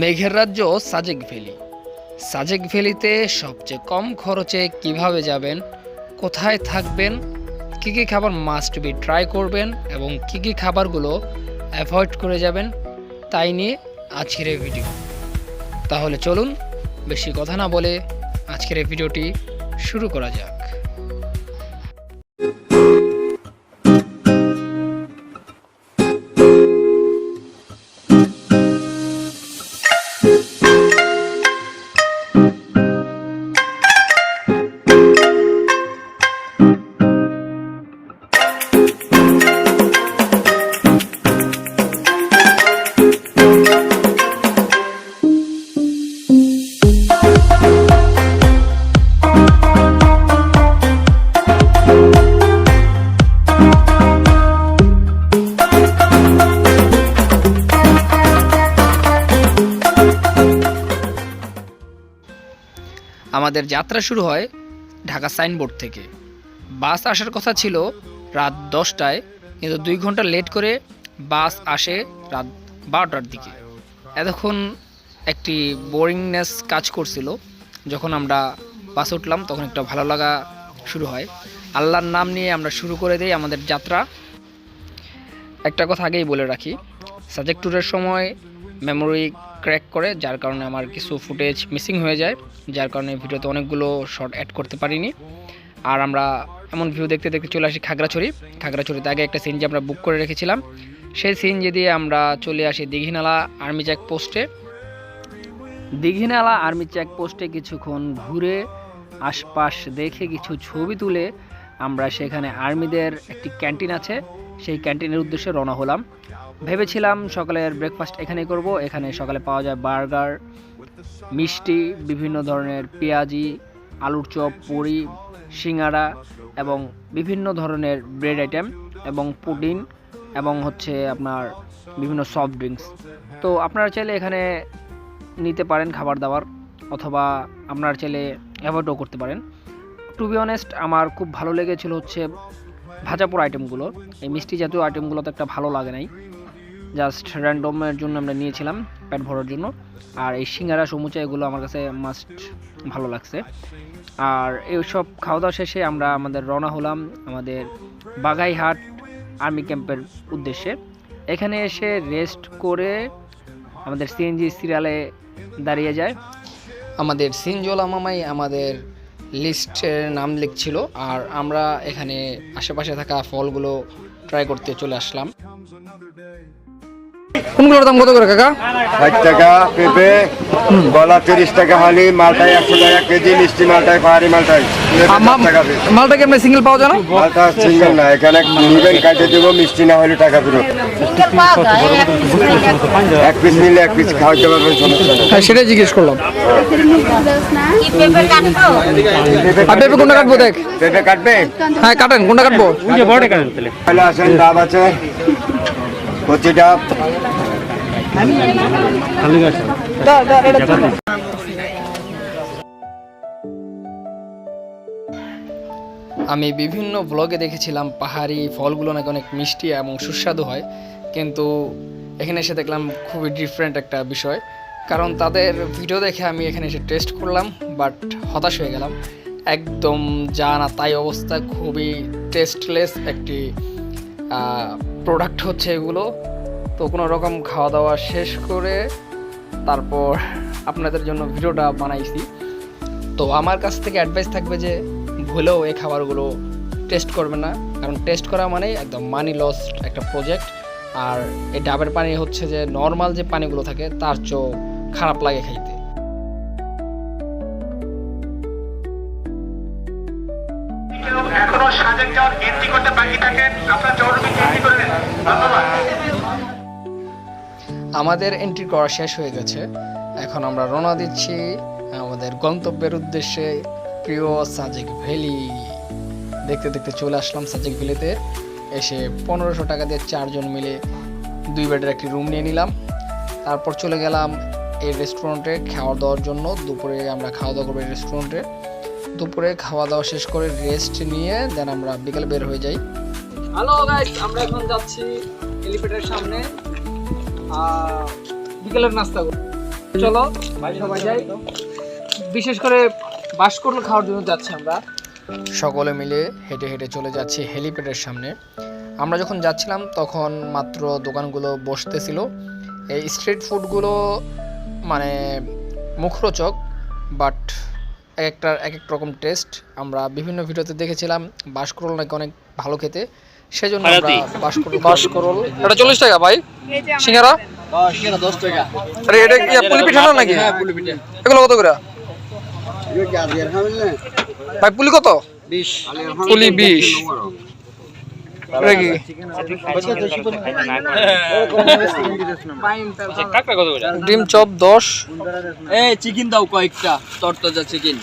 মেঘের রাজ্য সাজেক ভ্যালি। সাজেক ভ্যালিতে সবচেয়ে কম খরচে কীভাবে যাবেন, কোথায় থাকবেন, কী কী খাবার মাস্ট বি ট্রাই করবেন এবং কী কী খাবারগুলো অ্যাভয়েড করে যাবেন, তাই নিয়ে আজকের এই ভিডিও তাহলে চলুন, বেশি কথা না বলে আজকের এই ভিডিওটি শুরু করা যাক। আমাদের যাত্রা শুরু হয় ঢাকা সাইনবোর্ড থেকে। বাস আসার কথা ছিল রাত দশটায়, কিন্তু দুই ঘণ্টা লেট করে বাস আসে রাত বারোটার দিকে। এতক্ষণ একটি বোরিংনেস কাজ করছিল। যখন আমরা বাস উঠলাম, তখন একটা ভালো লাগা শুরু হয়। আল্লাহর নাম নিয়ে আমরা শুরু করে দিই আমাদের যাত্রা। একটা কথা আগেই বলে রাখি সাজেক্ট ট্যুরের সময় মেমোরি ক্র্যাক করে, যার কারণে আমার কিছু ফুটেজ মিসিং হয়ে যায়, যার কারণে ভিডিওতে অনেকগুলো শর্ট অ্যাড করতে পারিনি। আর আমরা এমন ভিউ দেখতে দেখতে চলে আসি খাগড়াছড়ি। খাগড়াছড়িতে আগে একটা সিনজি আমরা বুক করে রেখেছিলাম। সেই সিনজি দিয়ে আমরা চলে আসি দীঘিনালা আর্মি চেক পোস্টে দীঘিনালা আর্মি চেক পোস্টে কিছুক্ষণ ঘুরে আশপাশ দেখে কিছু ছবি তুলে আমরা সেখানে আর্মিদের একটি ক্যান্টিন আছে। সেই ক্যান্টিনের উদ্দেশ্যে রওনা হলাম। ভেবেছিলাম সকালের ব্রেকফাস্ট এখানেই করব। এখানে সকালে পাওয়া যায় বার্গার মিষ্টি, বিভিন্ন ধরনের পেঁয়াজি, আলুর চপ, পুরি, সিঙ্গারা এবং বিভিন্ন ধরনের ব্রেড আইটেম এবং পুডিং এবং হচ্ছে আপনার বিভিন্ন সফট ড্রিঙ্কস তো আপনারা চাইলে এখানে নিতে পারেন খাবার দাবার অথবা আপনারা চাইলে অ্যাভয়েডও করতে পারেন। টু বি অনেস্ট আমার খুব ভালো লেগেছিল হচ্ছে ভাজাপোড়া আইটেমগুলো এই মিষ্টি জাতীয় আইটেমগুলো তো একটা ভালো লাগে নাই। জাস্ট র্যান্ডমের জন্য আমরা নিয়েছিলাম পেট ভরার জন্য। আর এই সিঙ্গারা, সমুচা, এগুলো আমার কাছে মাস্ট ভালো লাগছে। আর এইসব খাওয়া দাওয়া শেষে আমরা আমাদের রওনা হলাম আমাদের বাগাইহাট আর্মি ক্যাম্পের উদ্দেশ্যে। এখানে এসে রেস্ট করে আমাদের সিএনজি সিরিয়ালে দাঁড়িয়ে যায়। আমাদের সিনজোলা মামাই আমাদের লিস্টের নাম লিখছিল, আর আমরা এখানে আশেপাশে থাকা ফলগুলো ট্রাই করতে চলে আসলাম। comes another day. কোনগুলোর দাম কত করে কাকা? ষাট টাকা পেঁপে কলা তিরিশ টাকা হালি মালটাই একশো টাকা কেজি মিষ্টি মালটাই পাহাড়ি মালটাই। মালটা কেমন সিঙ্গেল পাওয়া যায় না? মালটা সিঙ্গেল না এখানে নিবেন কাটে দেবো মিষ্টি না হলে টাকা ফেরত। এক পিস নিলে এক পিস খাওয়াতে পারবেন সমস্যা হ্যাঁ সেটাই জিজ্ঞেস করলাম। আর পেঁপে কোনটা কাটবো দেখ? পেঁপে কাটবে? হ্যাঁ কাটেন কোনটা কাটবো? তাহলে। আসেন ডাব আছে। আমি বিভিন্ন ব্লগে দেখেছিলাম, পাহাড়ি ফলগুলো নাকি অনেক মিষ্টি এবং সুস্বাদু হয়, কিন্তু এখানে এসে দেখলাম খুবই ডিফারেন্ট একটা বিষয়। কারণ তাদের ভিডিও দেখে আমি এখানে এসে টেস্ট করলাম বাট হতাশ হয়ে গেলাম। একদম যা না তাই অবস্থা, খুবই টেস্টলেস একটি প্রোডাক্ট হচ্ছে এগুলো। তো কোনো রকম খাওয়া দাওয়া শেষ করে তারপর আপনাদের জন্য ভিডিওটা বানাইছি। তো আমার কাছ থেকে অ্যাডভাইস থাকবে যে ভুলেও এই খাবারগুলো টেস্ট করবে না। কারণ টেস্ট করা মানে একদম মানি লস একটা প্রজেক্ট আর এই ডাবের পানি হচ্ছে যে নর্মাল যে পানিগুলো থাকে, তার চেয়েও খারাপ লাগে খাইতে। এখনও সাজেক যাওয়ার করতে বাকি থাকেন আপনার ধন্যবাদ। আমাদের এন্ট্রি করা শেষ হয়ে গেছে। এখন আমরা রওনা দিচ্ছি আমাদের গন্তব্যের উদ্দেশ্যে, প্রিয় সাজেক ভ্যালি। দেখতে দেখতে চলে আসলাম সাজেক ভ্যালিতে। এসে পনেরোশো টাকা দিয়ে চারজন মিলে দুই বেডের একটি রুম নিয়ে নিলাম। তারপর চলে গেলাম এই রেস্টুরেন্টে খাওয়া দাওয়ার জন্য। দুপুরে আমরা খাওয়া দাওয়া করব এই রেস্টুরেন্টে দুপুরে খাওয়া দাওয়া শেষ করে রেস্ট নিয়ে দেন আমরা বিকেলে বের হয়ে যাই। হ্যালো গাইস আমরা এখন যাচ্ছি এলিভেটরের সামনে। বিকেলের নাস্তা চলো সবাই যাই। বিশেষ করে বাসকরল খাওয়ার জন্য যাচ্ছি আমরা। সকলে মিলে হেঁটে হেঁটে চলে যাচ্ছি হেলিপ্যাডের সামনে। আমরা যখন যাচ্ছিলাম তখন মাত্র দোকানগুলো বসতেছিল। এই স্ট্রিট ফুডগুলো মানে মুখরোচক বাট এক একটার এক এক রকম টেস্ট আমরা বিভিন্ন ভিডিওতে দেখেছিলাম। বাসকরল নাকি অনেক ভালো খেতে। সেজন্য আমরা বাসকরল বাসকরল। এটা চল্লিশ টাকা ভাই। সিঙ্গারা? আরে এটা কি পুলি পিঠা না নাকি? পুলি পিঠা। এগুলো কত করে? ভাই পুলি কত? পুলি বিশ। ডিম চপ দশ। এই চিকেন দাও কয়েকটা তরতাজা চিকেন।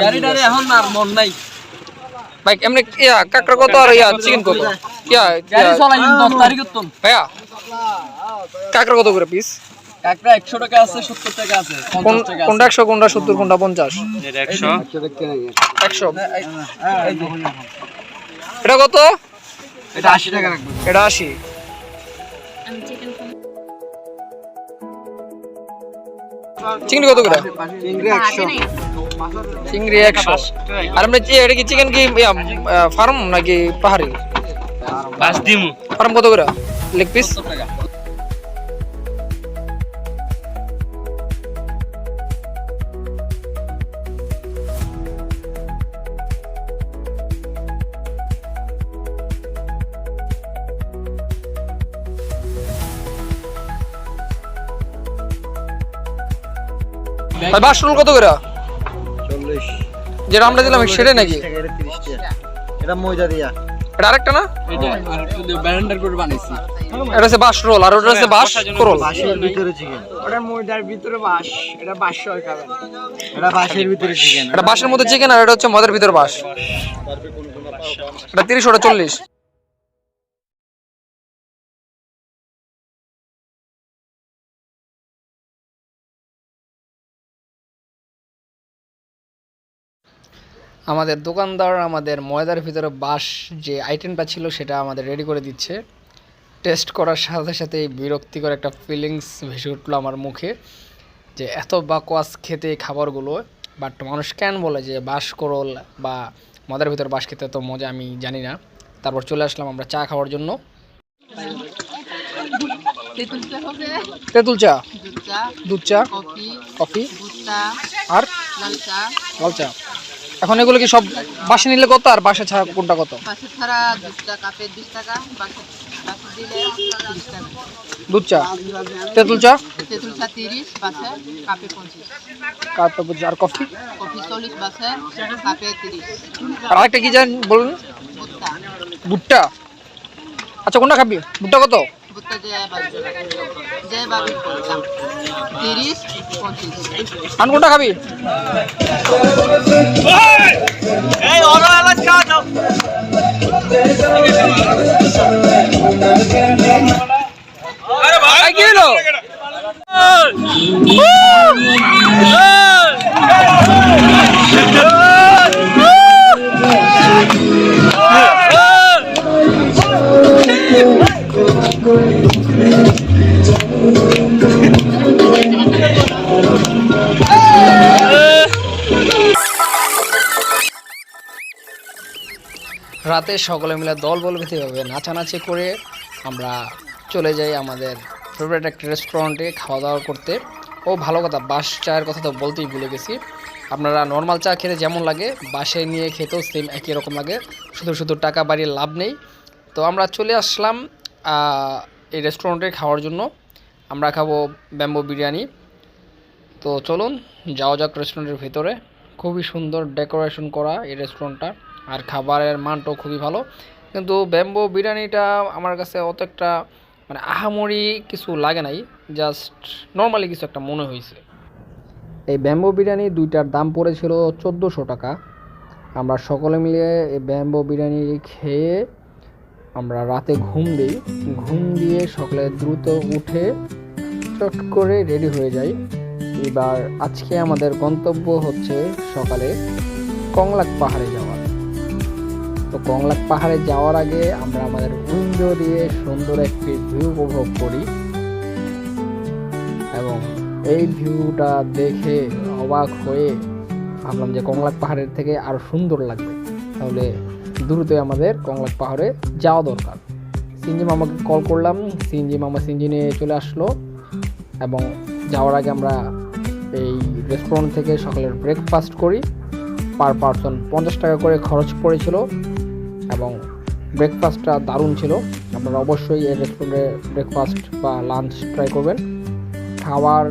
গাড়িটারে এখন আর মন নাই। ভাই এমনি ইয়া কাঁকড়া কত আর ইয়া চিকেন কত? ইয়া গাড়ি চলাই দশ তারিখ উত্তম ভাইয়া কাঁকড়া কত করে পিস কাকড়া একশো টাকা আছে সত্তর টাকা আছে কোন পঞ্চাশ টাকা কোনটা একশো কোনটা সত্তর কোনটা পঞ্চাশ? একশো। একশো। এটা কত? এটা আশি টাকা রাখব। এটা আশি। চিংড়ি কত করে? চিংড়ি একশো। আর আপনি কি- এটা কি চিকেন কি ফার্ম নাকি পাহাড়ি? ফার্ম কত করে? Leg piece? ভাই বাসরুল কত করে? যেটা আমরা দিলাম সেটাই নাকি? এটা ময়দা দিয়া। এটা আরেকটা না? এটা ব্যারেন্ডার করে বানাইছি এটা হচ্ছে বাস রোল আর ওটা হচ্ছে বাস রোল বাঁশের ভিতরে চিকেন ওটা ময়দার ভিতরে বাস এটা বাসশো খাবেন। এটা বাঁশের ভিতরে চিকেন এটা বাসের মধ্যে চিকেন আর এটা হচ্ছে মদের ভিতরে বাস। এটা তিরিশ ওটা চল্লিশ। আমাদের দোকানদার আমাদের ময়দার ভিতরে বাস যে আইটেমটা ছিল সেটা আমাদের রেডি করে দিচ্ছে। টেস্ট করার সাথে সাথে বিরক্তিকর একটা ফিলিংস ভেসে উঠল আমার মুখে যে এত বাকোয়াস খেতে খাবারগুলো। বাট মানুষ কেন বলে যে বাস করল বা মদের ভিতর বাস খেতে তো মজা আমি জানি না। তারপর চলে আসলাম আমরা চা খাওয়ার জন্য। তেঁতুল চা চা? দুধ চা কফি কফি? আর? লাল চা। লাল চা। এখন এগুলো কি সব বাসে নিলে কত আর বাসা ছাড়া কোনটা কত? দুধ চা? তেঁতুল চা? তেঁতুল চা তিরিশ বাসে কাপে পঁচিশ। আর কফি? কফি চল্লিশ বাসে কাপে তিরিশ। আর আরেকটা কি জান বলুন? ভুট্টা? আচ্ছা কোনটা খাবি? ভুট্টা কত? ভুট্টা যে যে বাবি দাম তিরিশ পঁচিশ আন কোনটা খাবি এই, কি হলো রাতে সকলে মিলে দল বল বেঁধেভাবে নাচানাচি করে আমরা চলে যাই আমাদের ফেভারিট একটা রেস্টুরেন্টে খাওয়া দাওয়া করতে। ও ভালো কথা, বাস চায়ের কথা তো বলতেই ভুলে গেছি। আপনারা নর্মাল চা খেতে যেমন লাগে, বাসে নিয়ে খেতেও সেম একই রকম লাগে। শুধু শুধু টাকা বাড়িয়ে লাভ নেই। তো আমরা চলে আসলাম এই রেস্টুরেন্টে খাওয়ার জন্য। আমরা খাব ব্যাম্বো বিরিয়ানি। তো চলুন, যাওয়া যাক রেস্টুরেন্টের ভিতরে। খুবই সুন্দর ডেকোরেশন করা এই রেস্টুরেন্টটা আর খাবারের মানটাও খুবই ভালো। কিন্তু ব্যাম্বো বিরিয়ানিটা আমার কাছে অত একটা মানে আহামরি কিছু লাগে নাই, জাস্ট নর্মালি কিছু একটা মনে হয়েছে। এই ব্যাম্বো বিরিয়ানি দুইটার দাম পড়েছিল চোদ্দোশো টাকা। আমরা সকলে মিলে এই ব্যাম্বো বিরিয়ানি খেয়ে আমরা রাতে ঘুম দিই। ঘুম দিয়ে সকালে দ্রুত উঠে চট করে রেডি হয়ে যাই। এবার আজকে আমাদের গন্তব্য হচ্ছে সকালে কংলাক পাহাড়ে যাওয়ার তো কংলাক পাহাড়ে যাওয়ার আগে আমরা আমাদের উইন্ডো দিয়ে সুন্দর একটি ভিউ উপভোগ করি। এবং এই ভিউটা দেখে অবাক হয়ে ভাবলাম যে কংলাক পাহাড়ের থেকে আরও সুন্দর লাগবে। তাহলে দ্রুতই আমাদের কংলাক পাহাড়ে যাওয়া দরকার। সিনজি মামাকে কল করলাম। সিনজি মামা সিনজি নিয়ে চলে আসলো। এবং যাওয়ার আগে আমরা এই রেস্টুরেন্ট থেকে সকালের ব্রেকফাস্ট করি। পার পারসন পঞ্চাশ টাকা করে খরচ পড়েছিল। এবং ব্রেকফাস্টটা দারুণ ছিল। আপনারা অবশ্যই এই রেস্টুরেন্টে ব্রেকফাস্ট বা লাঞ্চ ট্রাই করবেন। খাবার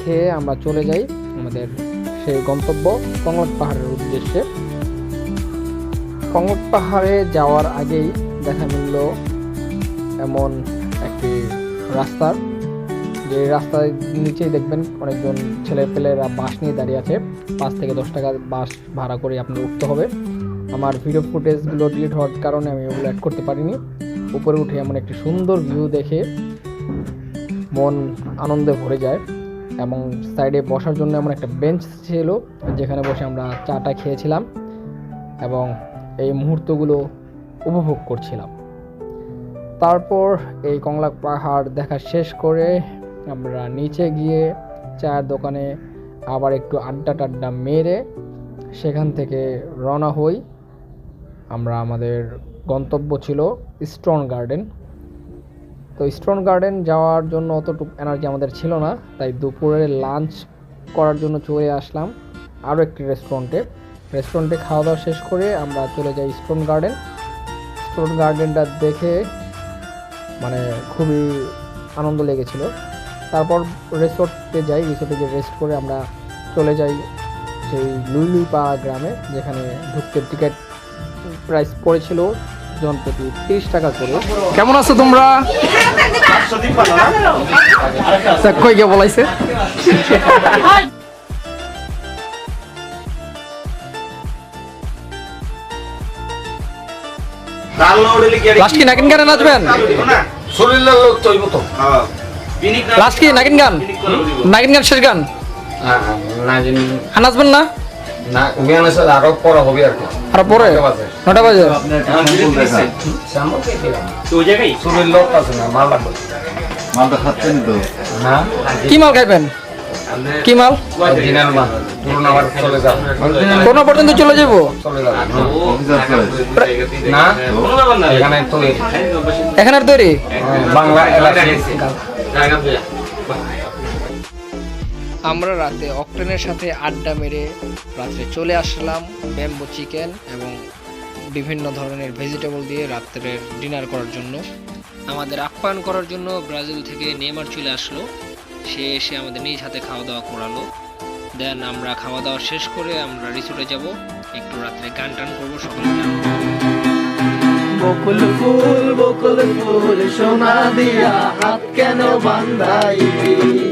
খেয়ে আমরা চলে যাই আমাদের সেই গন্তব্য কংলক পাহাড়ের উদ্দেশ্যে। কংলক পাহাড়ে যাওয়ার আগেই দেখা মিলল এমন একটি রাস্তার যে রাস্তার নিচেই দেখবেন অনেকজন ছেলে পেলেরা বাস নিয়ে দাঁড়িয়ে আছে। পাঁচ থেকে দশ টাকা বাস ভাড়া করে আপনার উঠতে হবে। আমার ভিডিও ফুটেজগুলো ডিলিট হওয়ার কারণে আমি ওগুলো অ্যাড করতে পারিনি। উপরে উঠে এমন একটি সুন্দর ভিউ দেখে মন আনন্দে ভরে যায় এবং সাইডে বসার জন্য এমন একটা বেঞ্চ ছিল যেখানে বসে আমরা চাটা খেয়েছিলাম এবং এই মুহূর্তগুলো উপভোগ করছিলাম। তারপর এই কংলা পাহাড় দেখা শেষ করে আমরা নিচে গিয়ে চায়ের দোকানে আবার একটু আড্ডা টাড্ডা মেরে সেখান থেকে রওনা হই। আমরা আমাদের গন্তব্য ছিল স্টোন গার্ডেন তো স্টোন গার্ডেন যাওয়ার জন্য অতটুকু এনার্জি আমাদের ছিল না, তাই দুপুরে লাঞ্চ করার জন্য চলে আসলাম আরও একটি রেস্টুরেন্টে রেস্টুরেন্টে খাওয়া দাওয়া শেষ করে আমরা চলে যাই স্টোন গার্ডেন স্টোন গার্ডেনটা দেখে মানে খুবই আনন্দ লেগেছিল। তারপর রিসোর্টে যাই রিসোর্টে গিয়ে রেস্ট করে আমরা চলে যাই সেই লুইলুইপাড়া গ্রামে, যেখানে ঢুকতে টিকিট প্রাইস পড়েছিল জন প্রতি তিরিশ টাকা করে। কেমন আছো তোমরা? কই কে বলাইছে? লাস্ট কি নাগিন গানে নাচবেন? শরীরের লোক তৈব তো লাস্ট কি নাগিন গান? নাগিন গান শেষ গান? নাচবেন না? না আরও পড়া হবে আর কি। আর পরে? নটা বাজে। লোক আছে না মাল মালটা খাচ্ছেন তো? না। কি মাল খাইবেন? কি মাল? কোন পর্যন্ত চলে যাব। না। এখানে তো তৈরি বাংলা এলাকা আমরা রাতে অক্টেনের সাথে আড্ডা মেরে রাত্রে চলে আসলাম ব্যাম্বো চিকেন এবং বিভিন্ন ধরনের ভেজিটেবল দিয়ে রাত্রের ডিনার করার জন্য। আমাদের আপ্যায়ন করার জন্য ব্রাজিল থেকে নেমার চলে আসলো। সে এসে আমাদের নিজ হাতে খাওয়া দাওয়া করালো। দেন আমরা খাওয়া দাওয়া শেষ করে আমরা রিসোর্টে যাব। একটু রাত্রে গান টান করব, সকালে বকুল ফুল বকুল ফুল সোনা দিয়া, হাত কেন বান্ধাইলি?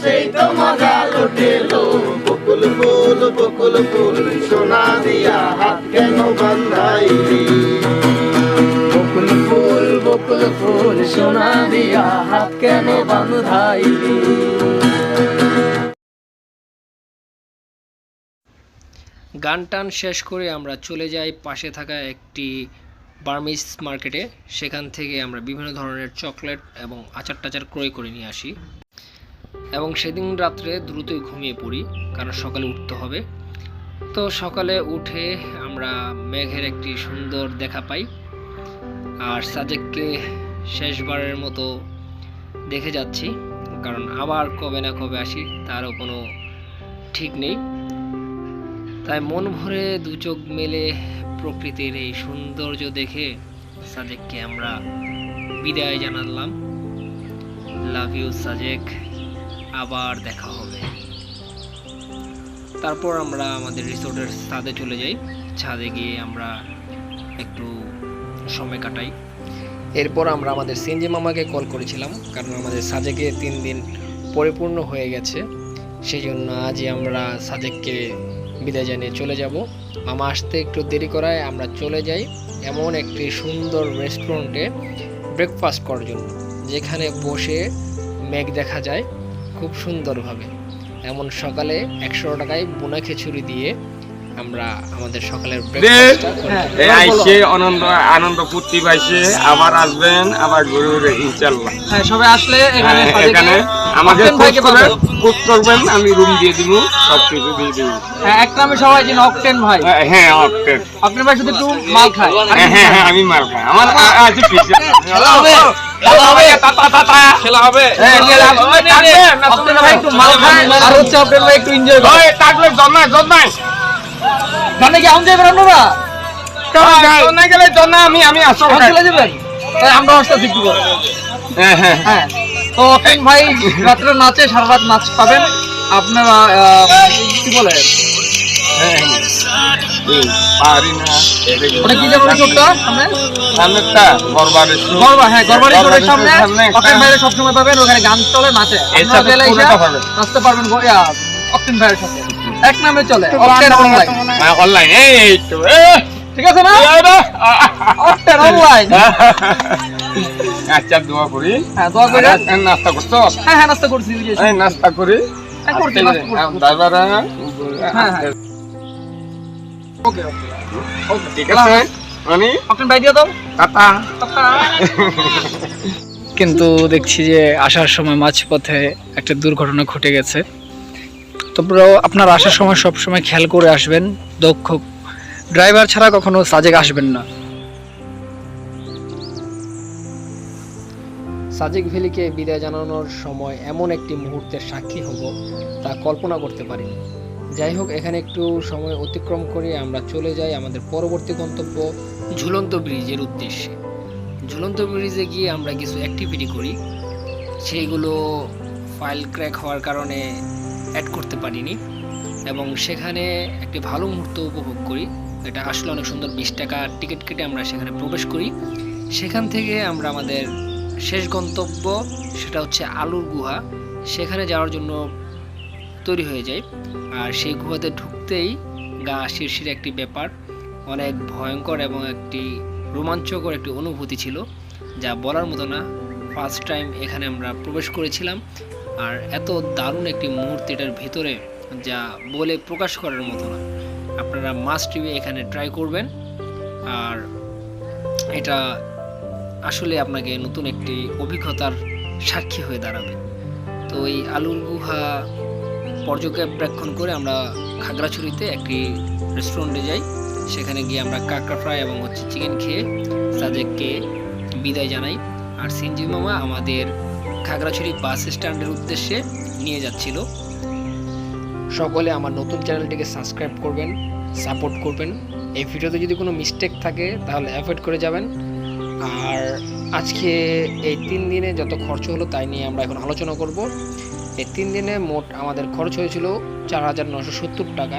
সেই লুটেলো বকুল ফুল বকুল ফুল, সোনা দিয়া হাত কেন বকুল ফুল বকুল ফুল, সোনা দিয়া হাত কেন গান টান শেষ করে আমরা চলে যাই পাশে থাকা একটি বার্মিস মার্কেটে। সেখান থেকে আমরা বিভিন্ন ধরনের চকলেট এবং আচার টাচার ক্রয় করে নিয়ে আসি। এবং সেদিন রাত্রে দ্রুতই ঘুমিয়ে পড়ি, কারণ সকালে উঠতে হবে। তো সকালে উঠে আমরা মেঘের একটি সুন্দর দেখা পাই। আর সাজেককে শেষবারের মতো দেখে যাচ্ছি, কারণ আবার কবে না কবে আসি, তারও কোনো ঠিক নেই। তাই মন ভরে দু চোখ মেলে প্রকৃতির এই সৌন্দর্য দেখে সাজেককে আমরা বিদায় জানালাম। লাভ ইউ সাজেক আবার দেখা হবে। তারপর আমরা আমাদের রিসোর্টের ছাদে চলে যাই। ছাদে গিয়ে আমরা একটু সময় কাটাই। এরপর আমরা আমাদের সিনজি মামাকে কল করেছিলাম, কারণ আমাদের সাজেকে তিন দিন পরিপূর্ণ হয়ে গেছে। সেই জন্য আজই আমরা সাজেককে বিদায় জানিয়ে চলে যাব। মামা আসতে একটু দেরি করায় আমরা চলে যাই এমন একটি সুন্দর রেস্টুরেন্টে ব্রেকফাস্ট করার জন্য, যেখানে বসে মেঘ দেখা যায়। খুব সুন্দরভাবে। এমন সকালে একশো টাকায় বোনা খিচুড়ি দিয়ে আমরা আমাদের সকালের আইসে আনন্দ আনন্দ ফুর্তি পাইছে আবার আসবেন আবার ঘুরে ইনশাল্লাহ হ্যাঁ সবাই আসলে এখানে হ্যাঁ, আমাকে ভাইকে খোঁজ করে খোঁজ করবেন আমি রুম দিয়ে দিব সব কিছু দিয়ে দিব। হ্যাঁ এক নামে সবাই চিনি অক্টেন ভাই। হ্যাঁ, হ্যাঁ অক্টেন। অক্টেন ভাই শুধু একটু মাল খায়। হ্যাঁ হ্যাঁ হ্যাঁ, আমি মাল খাই। আমার আছে। খেলা হবে। খেলা হবে। হ্যাঁ, খেলা হবে। একটু মাল খায় আর হচ্ছে অক্টেন ভাই একটু এনজয় করে ওই জন্মায় জন্মায়। গানে কি আউন যাবেন আপনারা জন্মায় গেলে জন্মা আমি আমি আসো আউন চলে যাবেন? হ্যাঁ, আমরা আসতে হ্যাঁ হ্যাঁ। হ্যাঁ। তো ভাই রাত্রে নাচে সারা রাত নাচ পাবেন। আপনারা কি বলে? হ্যাঁ, পারি না ওটা কি যেমন রিসোর্টটা সামনে? সামনেরটা গরবারের গরবা হ্যাঁ গরবা রিসোর্টের সামনে। রিসোর্টের সামনে। একটা- অক্টেন ভাইয়ের সবসময় পাবেন ওখানে গান চলে নাচে আপনারা সাথে এসে নাচতে পারবেন গো- ভাইয়ের সাথে। এক নামে চলে অক্টেন অনলাইন হ্যাঁ, অনলাইন এই তো ঠিক আছে না? এই অনলাইন আচ্ছা দোয়া করি। হ্যাঁ দোয়া করে। নাস্তা করছ? হ্যাঁ হ্যাঁ নাস্তা করছি ওই যে। এই নাস্তা করি। হ্যাঁ, করছি, নাস্তা করছি। ড্রাইভার। ওকে ওকে ঠিক আছে মানে অক্টেন ভাই দিয়ে দাও। টাটা কিন্তু দেখছি যে আসার সময় মাঝপথে একটা দুর্ঘটনা ঘটে গেছে। তারপরেও আপনার আসার সময় সব সময় খেয়াল করে আসবেন দক্ষ ড্রাইভার ছাড়া কখনো সাজেক আসবেন না। সাজেক ভ্যালিকে বিদায় জানানোর সময় এমন একটি মুহূর্তের সাক্ষী হব তা কল্পনা করতে পারিনি। যাই হোক এখানে একটু সময় অতিক্রম করে আমরা চলে যাই আমাদের পরবর্তী গন্তব্য, ঝুলন্ত ব্রিজের উদ্দেশ্যে। ঝুলন্ত ব্রিজে গিয়ে আমরা কিছু অ্যাক্টিভিটি করি। সেইগুলো ফাইল ক্র্যাক হওয়ার কারণে অ্যাড করতে পারিনি। এবং সেখানে একটি ভালো মুহূর্ত উপভোগ করি। এটা আসলে অনেক সুন্দর, বিশ টাকা টিকিট কেটে আমরা সেখানে প্রবেশ করি। সেখান থেকে আমরা আমাদের শেষ গন্তব্য, সেটা হচ্ছে আলুর গুহা। সেখানে যাওয়ার জন্য তৈরি হয়ে যায়। আর সেই গুহাতে ঢুকতেই গা শিরশির একটি ব্যাপার, অনেক ভয়ঙ্কর এবং একটি রোমাঞ্চকর একটি অনুভূতি ছিল, যা বলার মতো না। ফার্স্ট টাইম এখানে আমরা প্রবেশ করেছিলাম, আর এত দারুণ একটি মুহূর্ত এটার ভিতরে, যা বলে প্রকাশ করার মতো না। আপনারা মাস্ট টিভি এখানে ট্রাই করবেন। আর এটা আসলে আপনাকে নতুন একটি অভিজ্ঞতার সাক্ষী হয়ে দাঁড়াবে। তো এই আলুর গুহা পর্যবেক্ষণ করে আমরা খাগড়াছড়িতে একটি রেস্টুরেন্টে যাই। সেখানে গিয়ে আমরা কাঁকড়া ফ্রাই এবং হচ্ছে চিকেন খেয়ে সাজেককে বিদায় জানাই। আর সিনজি মামা আমাদের খাগড়াছড়ি বাস স্ট্যান্ডের উদ্দেশ্যে নিয়ে যাচ্ছিল। সকলে আমার নতুন চ্যানেলটিকে সাবস্ক্রাইব করবেন সাপোর্ট করবেন। এই ভিডিওতে যদি কোনো মিস্টেক থাকে, তাহলে অ্যাভয়েড করে যাবেন। আর আজকে এই তিন দিনে যত খরচ হলো, তাই নিয়ে আমরা এখন আলোচনা করব। এই তিন দিনে মোট আমাদের খরচ হয়েছিল চার হাজার নশো সত্তর টাকা।